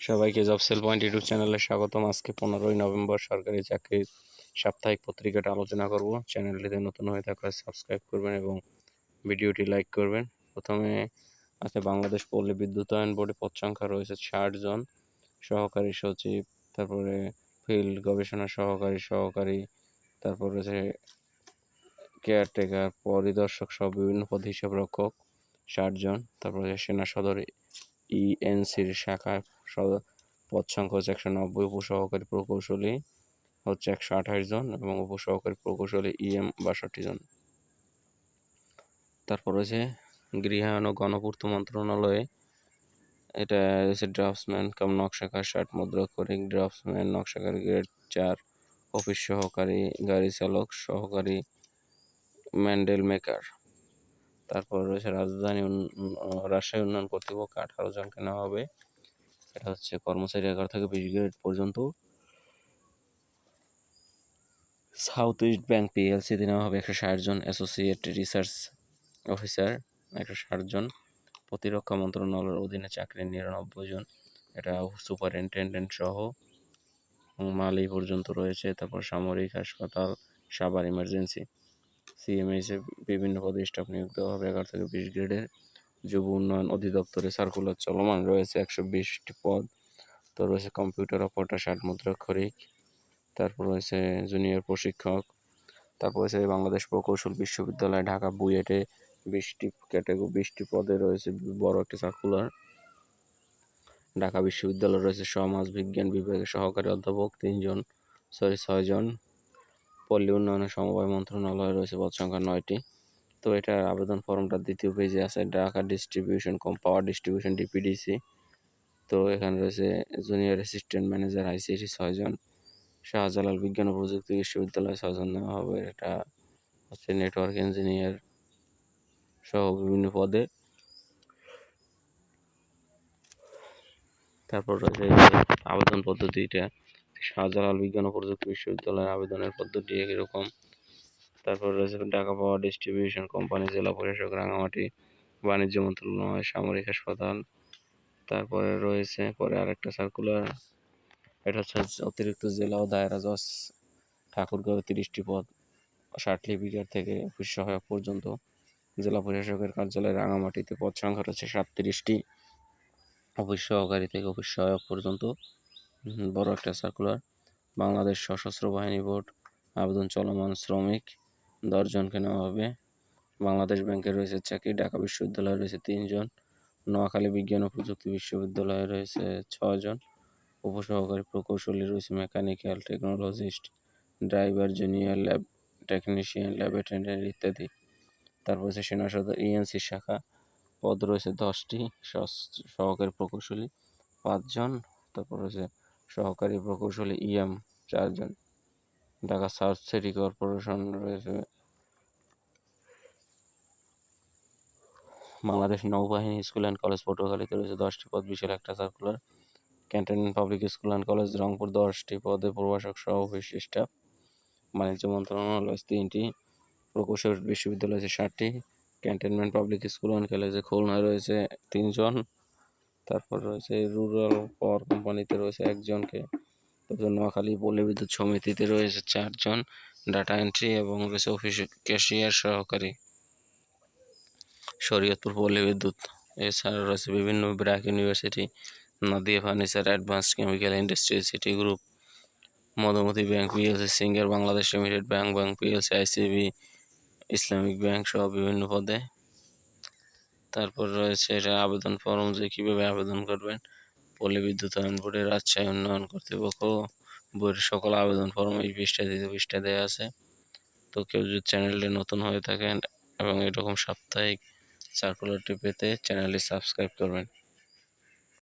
সবাইকে job sell point YouTube চ্যানেলে স্বাগতম। আজকে পনেরোই নভেম্বর, সরকারি চাকরির সাপ্তাহিক পত্রিকাটা আলোচনা করব। চ্যানেলটিতে নতুন হয়ে থাকলে সাবস্ক্রাইব করবেন এবং ভিডিওটি লাইক করবেন। প্রথমে আছে বাংলাদেশ পল্লী বিদ্যুতায়ন বোর্ডে পদ সংখ্যা রয়েছে ষাট জন। সহকারী সচিব, তারপরে ফিল্ড গবেষণা সহকারী সহকারী, তারপর রয়েছে কেয়ারটেকার, পরিদর্শক সহ বিভিন্ন পদ হিসাব রক্ষক ষাট জন। তারপরে সেনা সদর ইএনসির শাখায় সদ- পদ সংখ্যা হচ্ছে একশো নব্বই, উপসহকারী প্রকৌশলী হচ্ছে একশো আঠাশ জন এবং উপসহকারী প্রকৌশলী ইএম বাষট্টি জন। তারপর রয়েছে গৃহায়ন ও গণপূর্ত মন্ত্রণালয়ে। এটা রয়েছে ড্রাফটসম্যান কাম নকশাকার ষাট মুদ্রাক্ষরিক ড্রাফটসম্যান নকশাকার গ্রেড চার, অফিস সহকারী গাড়ি চালক, সহকারী ম্যান্ডেল মেকার। তারপর রয়েছে রাজধানী রাজশাহী উন্নয়ন কর্তৃপক্ষ আঠারো জনকে নেওয়া হবে। এটা হচ্ছে কর্মচারী এগারো থেকে বিশ গ্রেড পর্যন্ত। সাউথ ইস্ট ব্যাংক পিএলসিতে নেওয়া হবে একশো ষাট জন অ্যাসোসিয়েট রিসার্চ অফিসার, একশো ষাট জন প্রতিরক্ষা মন্ত্রণালয়ের অধীনে চাকরি নিরানব্বই জন। এটা সুপারিনটেন্ডেন্ট সহ। মালি পর্যন্ত রয়েছে। তারপর সামরিক হাসপাতাল সাভার ইমার্জেন্সি। সিএমএইচে বিভিন্ন পদে স্টাফ নিয়োগ দেওয়া হবে। এগারো থেকে বিশ গ্রেডের যুব উন্নয়ন অধিদপ্তরে সার্কুলার চলমান রয়েছে একশো বিশটি পদ। তো রয়েছে কম্পিউটার অপারেটর ষাট মুদ্রাক্ষরিক। তারপর রয়েছে জুনিয়র প্রশিক্ষক। তারপর রয়েছে বাংলাদেশ প্রকৌশল বিশ্ববিদ্যালয়, ঢাকা বুয়েটে বিশটি ক্যাটাগরি বিশটি পদে রয়েছে বড় একটি সার্কুলার ঢাকা বিশ্ববিদ্যালয় রয়েছে সমাজ বিজ্ঞান বিভাগের সহকারী অধ্যাপক তিনজন সরি ছয়জন। পল্লী উন্নয়ন সমবায় মন্ত্রণালয়ে রয়েছে পদ সংখ্যা নয়টি। তো এটার আবেদন ফর্মটা দ্বিতীয় পেজে আছে, ঢাকা ডিস্ট্রিবিউশন কম পাওয়ার ডিস্ট্রিবিউশন ডিপিডিসি তো এখানে রয়েছে জুনিয়র অ্যাসিস্ট্যান্ট ম্যানেজার আইসিটি ছয়জন, শাহজালাল বিজ্ঞান ও প্রযুক্তি বিশ্ববিদ্যালয়ে ছয়জন নেওয়া হবে। এটা হচ্ছে নেটওয়ার্ক ইঞ্জিনিয়ার সহ বিভিন্ন পদে। তারপর রয়েছে আবেদন পদ্ধতিটা শাহজালাল বিজ্ঞান ও প্রযুক্তি বিশ্ববিদ্যালয়ের আবেদনের পদ্ধতি এরকম তারপর রয়েছে ঢাকা পাওয়ার ডিস্ট্রিবিউশন কোম্পানি, জেলা প্রশাসক, রাঙামাটি বাণিজ্য মন্ত্রণালয়, সামরিক হাসপাতাল। তারপরে রয়েছে পরে আরেকটা সার্কুলার এটা হচ্ছে অতিরিক্ত জেলা ও দায়রা জজ ঠাকুরগাঁও তিরিশটি পদ। ষাট লিপিকার থেকে অফিস সহায়ক পর্যন্ত জেলা প্রশাসকের কার্যালয় রাঙামাটিতে পদ সংখ্যা রয়েছে সাতত্রিশটি। অফিস সহকারী থেকে অফিস সহায়ক পর্যন্ত বড় একটা সার্কুলার বাংলাদেশ সশস্ত্র বাহিনী বোর্ড, আবেদন চলমান শ্রমিক, দশজনকে নেওয়া হবে। বাংলাদেশ ব্যাংকে রয়েছে চাকরি, ঢাকা বিশ্ববিদ্যালয়ে রয়েছে তিনজন। নোয়াখালী বিজ্ঞান ও প্রযুক্তি বিশ্ববিদ্যালয়ে রয়েছে ছজন উপসহকারী প্রকৌশলী রয়েছে mechanical technologist, driver, junior, lab technician, lab attendant ইত্যাদি। তারপর হচ্ছে সেনা সদর ইএনসি শাখা। পদ রয়েছে দশটি সহকারী প্রকৌশলী পাঁচজন। তারপর রয়েছে সহকারী প্রকৌশলী ইএম চারজন, ঢাকা সাউথ সিটি কর্পোরেশন রয়েছে। বাংলাদেশ নৌবাহিনী স্কুল অ্যান্ড কলেজ পটুয়াখালীতে রয়েছে দশটি পদ বিশাল একটা circular cantonment public school and college Rangpur দশটি পদে প্রভাষক সহ অফিস স্টাফ বাণিজ্য মন্ত্রণালয় তিনটি, প্রকৌশল বিশ্ববিদ্যালয় আছে ষাটটি ক্যান্টনমেন্ট পাবলিক স্কুল অ্যান্ড কলেজে খুলনায় রয়েছে তিনজন। তারপর রয়েছে রুরাল পাওয়ার কোম্পানিতে রয়েছে একজনকে। তারপর নোয়াখালী পল্লী বিদ্যুৎ সমিতিতে রয়েছে চারজন ডাটা এন্ট্রি এবং রয়েছে অফিস ক্যাশিয়ার সহকারী। শরীয়তপুর পল্লী বিদ্যুৎ এছাড়া রয়েছে বিভিন্ন BRAC university, Nadia furniture, advanced chemical industry city group Madhumati bank PLC Singer Bangladesh limited bank bank PLC ICB Islamic bank সহ বিভিন্ন পদে তারপর রয়েছে এটা আবেদন ফর্ম যে কীভাবে আবেদন করবেন। পল্লী বিদ্যুৎ বোর্ডের রাজশাহী উন্নয়ন কর্তৃপক্ষ বইয়ের সকল আবেদন ফর্ম এই পৃষ্ঠা দ্বিতীয় পৃষ্ঠা দেওয়া আছে। তো কেউ যদি চ্যানেলটি নতুন হয়ে থাকেন এবং এরকম সাপ্তাহিক সার্কুলারটি পেতে চ্যানেলটি সাবস্ক্রাইব করবেন।